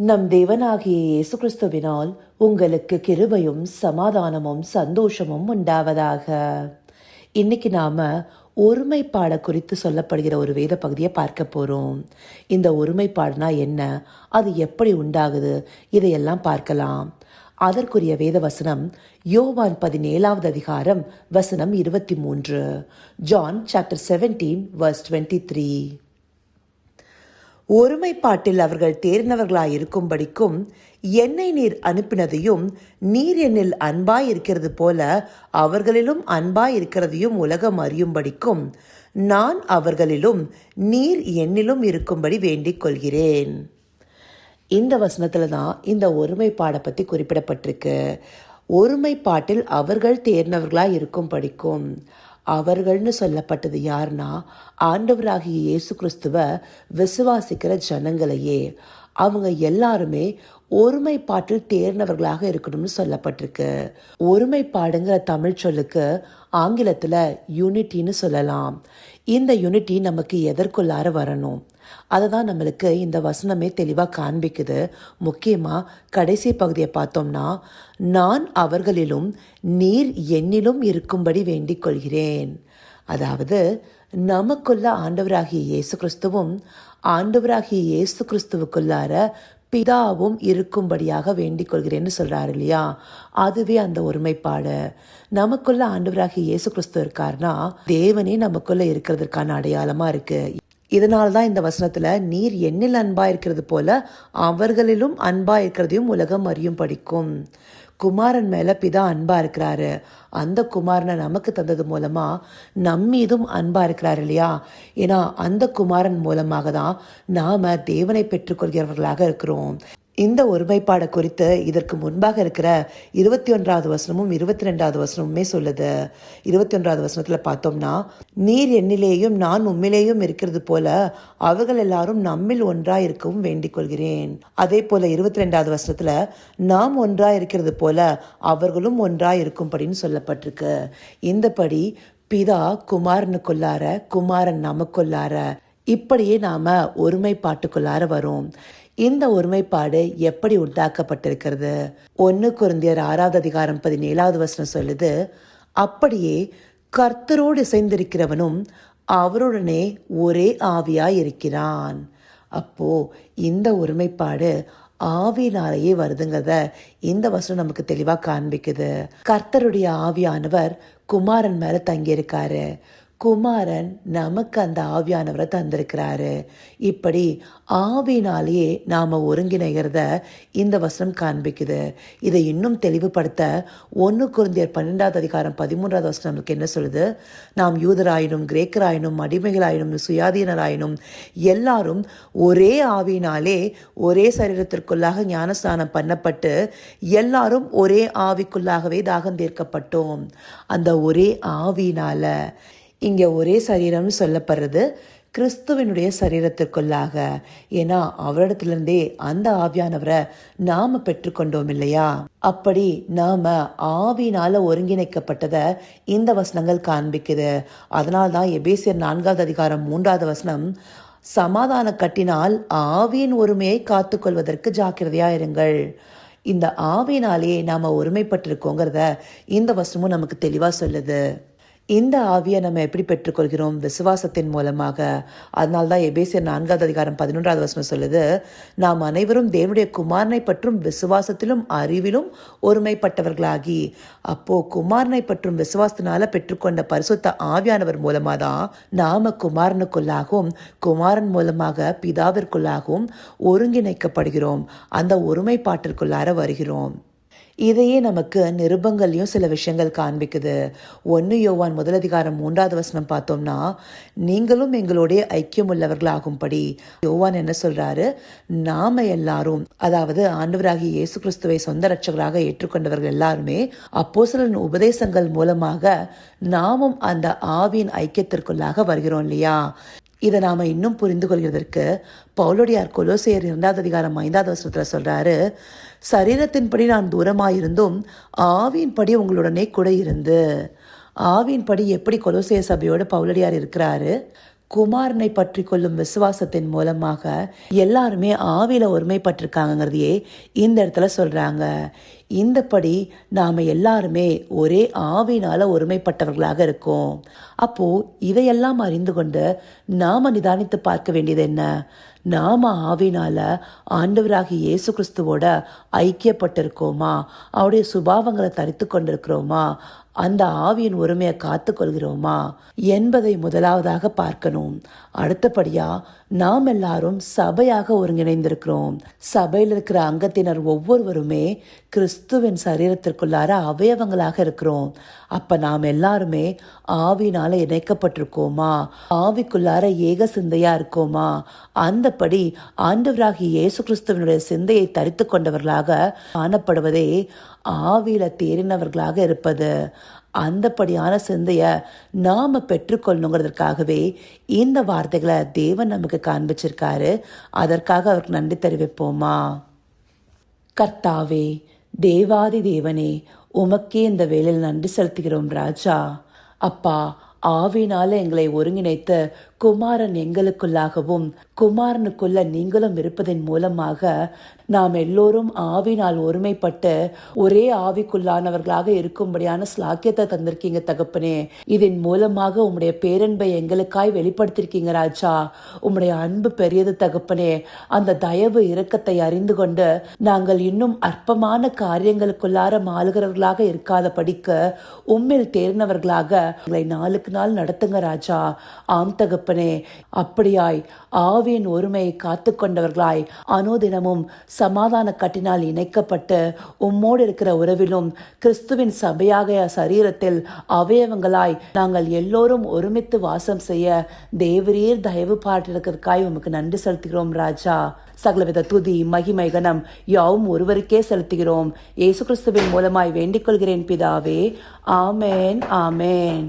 நம் தேவனாகிய இயேசு கிறிஸ்துவினால் உங்களுக்கு கிருபையும் சமாதானமும் சந்தோஷமும் உண்டாவதாக. இன்னைக்கு நாம ஒருமைப்பாடை குறித்து சொல்லப்படுகிற ஒரு வேத பகுதியை பார்க்க போறோம். இந்த ஒருமைப்பாடுனா என்ன? அது எப்படி உண்டாகுது? இதையெல்லாம் பார்க்கலாம். அதற்குரிய வேத வசனம் யோவான் பதினேழாவது அதிகாரம் வசனம் இருபத்தி மூன்று. John chapter seventeen verse twenty three ஒருமைப்பாட்டில் அவர்கள் தேர்ந்தவர்களாயிருக்கும்படிக்கும் என்னை நீர் அனுப்பினதையும் நீர் என்னில் அன்பாய் இருக்கிறது போல அவர்களிலும் அன்பாய் இருக்கிறதையும் உலகம் அறியும்படிக்கும் நான் அவர்களிலும் நீர் என்னிலும் இருக்கும்படி வேண்டிக் கொள்கிறேன் இந்த வசனத்தில் தான் இந்த ஒருமைப்பாடை பற்றி குறிப்பிடப்பட்டிருக்கு. ஒருமைப்பாட்டில் அவர்கள் தேர்ந்தவர்களாக இருக்கும் படிக்கும் அவர்கள்னு சொல்லப்பட்டது யாருன்னா ஆண்டவராகிய இயேசு கிறிஸ்துவ விசுவாசிக்கிற ஜனங்களையே. அவங்க எல்லாருமே ஒருமைப்பாட்டில் தேர்ந்தவர்களாக இருக்கணும்னு சொல்லப்பட்டிருக்கு. ஒருமைப்பாடுங்கிற தமிழ் சொல்லுக்கு ஆங்கிலத்தில் யூனிட்டின்னு சொல்லலாம். இந்த யூனிட்டி நமக்கு எதற்குள்ளார வரணும்? அதை தான் நம்மளுக்கு இந்த வசனமே தெளிவாக காண்பிக்குது. முக்கியமாக கடைசி பகுதியை பார்த்தோம்னா நான் அவர்களிலும் நீர் என்னிலும் இருக்கும்படி வேண்டிக் கொள்கிறேன். அதாவது நமக்குள்ள ஆண்டவராகிய இயேசு கிறிஸ்துவும் ஆண்டவராகிய இயேசு கிறிஸ்துவுக்குள்ளார பிதாவும் இருக்கும்படியாக வேண்டிக் கொள்கிறேன்னு சொல்றாரு இல்லையா? அதுவே அந்த ஒருமைப்பாடு. நமக்குள்ள ஆண்டவராகிய இயேசு கிறிஸ்து இருக்காருன்னா தேவனே நமக்குள்ள இருக்கிறதுக்கான அடையாளமா இருக்கு. இதனால தான் இந்த வசனத்துல நீர் என்னில் அன்பா இருக்கிறது போல அவர்களிலும் அன்பா இருக்கிறதையும் உலகம் அறியும் படிக்கும் குமாரன் மேலே பிதா அன்பாக இருக்கிறாரு. அந்த குமாரனை நமக்கு தந்தது மூலமாக நம்மீதும் அன்பாக இருக்கிறார் இல்லையா? ஏன்னா அந்த குமாரன் மூலமாக தான் நாம் தேவனை பெற்றுக்கொள்கிறவர்களாக இருக்கிறோம். இந்த ஒருமைப்பாடை குறித்து இதற்கு முன்பாக இருக்கிற இருபத்தி ஒன்றாவது வசனமும் இருபத்தி ரெண்டாவது வசனமுமே சொல்லுது. இருபத்தி ஒன்றாவது வசனத்தில் பார்த்தோம்னா நீர் என்னிலேயும் நான் உம்மிலேயும் இருக்கிறது போல அவர்கள் எல்லாரும் நம்மில் ஒன்றாய் இருக்கவும் வேண்டிக் கொள்கிறேன் அதே போல இருபத்தி ரெண்டாவது வசனத்தில் நாம் ஒன்றாய் இருக்கிறது போல அவர்களும் ஒன்றாய் இருக்கும்படின்னு சொல்லப்பட்டிருக்கு. இந்தபடி பிதா குமாரனுக்குள்ளார குமாரன் நமக்குள்ளார இப்படியே நாம் ஒருமைப்பாட்டுக்குள்ளார வரோம். இந்த ஒருமைப்பாடு எப்படி உண்டாக்கப்பட்டிருக்கிறது? ஒன்று குருந்தியர் ஆறாவது அதிகாரம் பதினேழாவது வசனம் சொல்லுது அப்படியே கர்த்தரோடு இசைந்திருக்கிறவனும் அவருடனே ஒரே ஆவியாய் இருக்கிறான் அப்போ இந்த ஒருமைப்பாடு ஆவியினாலேயே வருதுங்கிறத இந்த வசனம் நமக்கு தெளிவாக காண்பிக்குது. கர்த்தருடைய ஆவியானவர் குமாரன் மேலே தங்கியிருக்காரு. குமாரன் நமக்கு அந்த ஆவியானவரை தந்திருக்கிறாரு. இப்படி ஆவினாலேயே நாம் ஒருங்கிணைகிறத இந்த வசனம் காண்பிக்குது. இதை இன்னும் தெளிவுபடுத்த ஒன்று குருந்தியர் பன்னெண்டாவது அதிகாரம் பதிமூன்றாவது வசனம் நமக்கு என்ன சொல்லுது? நாம் யூதராயினும் கிரேக்கராயினும் அடிமைகளாயினும் சுயாதீனராயினும் எல்லாரும் ஒரே ஆவினாலே ஒரே சரீரத்திற்குள்ளாக ஞானஸ்தானம் பண்ணப்பட்டு எல்லாரும் ஒரே ஆவிக்குள்ளாகவே தாகம் தீர்க்கப்பட்டோம். அந்த ஒரே ஆவினால இங்கே ஒரே சரீரம்னு சொல்லப்படுறது கிறிஸ்துவனுடைய சரீரத்திற்குள்ளாக. ஏன்னா அவரிடத்திலிருந்தே அந்த ஆவியானவரை நாம பெற்றுக்கொண்டோம் இல்லையா? அப்படி நாம ஆவினால ஒருங்கிணைக்கப்பட்டதை இந்த வசனங்கள் காண்பிக்குது. அதனால்தான் எபேசியர் நான்காவது அதிகாரம் மூன்றாவது வசனம் சமாதான கட்டினால் ஆவியின் ஒருமையை காத்துக்கொள்வதற்கு ஜாக்கிரதையா இருங்கள். இந்த ஆவினாலே நாம ஒருமைப்பட்டிருக்கோங்கிறத இந்த வசனமும் நமக்கு தெளிவா சொல்லுது. இந்த ஆவியை நம்ம எப்படி பெற்றுக்கொள்கிறோம்? விசுவாசத்தின் மூலமாக. அதனால தான் எபேசியர் நான்காவது அதிகாரம் பதினொன்றாவது வசனம் சொல்லுது நாம் அனைவரும் தேவனுடைய குமாரனை பற்றும் விசுவாசத்திலும் அறிவிலும் ஒருமைப்பட்டவர்களாகி. அப்போ குமாரனை பற்றும் விசுவாசத்தினால பெற்றுக்கொண்ட பரிசுத்த ஆவியானவர் மூலமாக தான் நாம குமாரனுக்குள்ளாகவும் குமாரன் மூலமாக பிதாவிற்குள்ளாகவும் ஒருங்கிணைக்கப்படுகிறோம். அந்த ஒருமைப்பாட்டிற்குள்ளார வருகிறோம். இதையே நமக்கு நிருபங்கள்லையும் சில விஷயங்கள் காண்பிக்குது. ஒன்று யோவான் முதலதிகாரம் மூன்றாவது வசனம் பார்த்தோம்னா நீங்களும் எங்களுடைய ஐக்கியம் உள்ளவர்களாகும்படி யோவான் என்ன சொல்றாரு? நாம எல்லாரும் அதாவது ஆண்டவராகிய இயேசு கிறிஸ்துவை சொந்த ரட்சகராக ஏற்றுக்கொண்டவர்கள் எல்லாருமே அப்போசலின் உபதேசங்கள் மூலமாக நாமும் அந்த ஆவியின் ஐக்கியத்திற்குள்ளாக வருகிறோம் இல்லையா? இதை நாம் இன்னும் புரிந்து கொள்கிறதற்கு பவுலடியார் கொலோசையர் இரண்டாவது அதிகாரம் ஐந்தாவது வசனத்தில் சொல்கிறாரு சரீரத்தின்படி நான் தூரமாயிருந்தும் ஆவியின்படி உங்களுடனே கூட இருந்து. ஆவியின்படி எப்படி கொலோசைய சபையோடு பவுலடியார் இருக்கிறாரு? குமாரனை பற்றி கொள்ளும் விசுவாசத்தின் மூலமாக எல்லாருமே ஆவியில் ஒருமைப்பட்டிருக்காங்கங்கிறதையே இந்த இடத்துல சொல்றாங்க. இந்தபடி நாம எல்லாருமே ஒரே ஆவினால ஒருமைப்பட்டவர்களாக இருக்கோம். அப்போ இதையெல்லாம் அறிந்து கொண்டு நாம நிதானித்து பார்க்க வேண்டியது என்ன? நாம ஆவினால ஆண்டவராகி இயேசு கிறிஸ்துவோட ஐக்கியப்பட்டிருக்கோமா? அவருடைய சுபாவங்களை தரித்து கொண்டிருக்கிறோமா? அந்த ஆவியின் உரிமையை காத்து கொள்கிறோமா என்பதை முதலாவதாக பார்க்கணும். அடுத்தபடியா நாம் எல்லாரும் சபையாக ஒருங்கிணைந்திருக்கிறோம். சபையில் இருக்கிற அங்கத்தினர் ஒவ்வொருவருமே கிறிஸ்துவின் சரீரத்திற்குள்ளார அவயவங்களாக இருக்கிறோம். அப்ப நாம் எல்லாருமே ஆவினால இணைக்கப்பட்டிருக்கோமா? ஆவிக்குள்ளார ஏக சிந்தையா இருக்கோமா? அந்தபடி ஆண்டவராகி இயேசு கிறிஸ்துவனுடைய சிந்தையை தரித்து கொண்டவர்களாக காணப்படுவதே ஆவியில தேறினவர்களாக இருப்பது. அந்தப்படியான சிந்தையை நாம் பெற்றுக்கொள்ளணுங்கிறதுக்காகவே இந்த வார்த்தைகளை தேவன் நமக்கு காண்பிச்சிருக்காரு. அதற்காக அவருக்கு நன்றி தெரிவிப்போமா? கர்த்தாவே தேவாதி தேவனே உமக்கே இந்த வேலையில் நன்றி செலுத்துகிறோம் ராஜா. அப்பா ஆவினால எங்களை ஒருங்கிணைத்து குமாரன் எங்களுக்குள்ளாகவும் குமாரனுக்குள்ள நீங்களும் இருப்பதன் மூலமாக நாம் எல்லோரும் ஆவினால் ஒருமைப்பட்டு ஒரே ஆவிக்குள்ளானவர்களாக இருக்கும்படியான ஸ்லாக்கியத்தை தந்திருக்கீங்க தகப்பனே. இதன் மூலமாக உம்முடைய பேரன்பை எங்களுக்காய் வெளிப்படுத்திருக்கீங்க ராஜா. உம்முடைய அன்பு பெரியது தகப்பனே. அந்த தயவு இரக்கத்தை அறிந்து கொண்டு நாங்கள் இன்னும் அற்பமான காரியங்களுக்குள்ளார மாளுகிறவர்களாக இருக்காத படிக்க உம்மில் தேர்ந்தவர்களாக உங்களை நாளுக்கு நாள் நடத்துங்க ராஜா. ஆம் தகப்ப தகப்பனே அப்படியாய் ஆவியின் ஒருமையை காத்து கொண்டவர்களாய் அனுதினமும் சமாதான கட்டினால் இணைக்கப்பட்டு உம்மோடு இருக்கிற உறவிலும் கிறிஸ்துவின் சபையாக சரீரத்தில் அவயவங்களாய் நாங்கள் எல்லோரும் ஒருமித்து வாசம் செய்ய தேவரீர் தயவு பாட்டிருக்கிறதுக்காய் உமக்கு நன்றி செலுத்துகிறோம் ராஜா. சகலவித துதி மகிமை கணம் யாவும் ஒருவருக்கே செலுத்துகிறோம். இயேசு கிறிஸ்துவின் மூலமாய் வேண்டிக் கொள்கிறேன் பிதாவே. ஆமேன் ஆமேன்.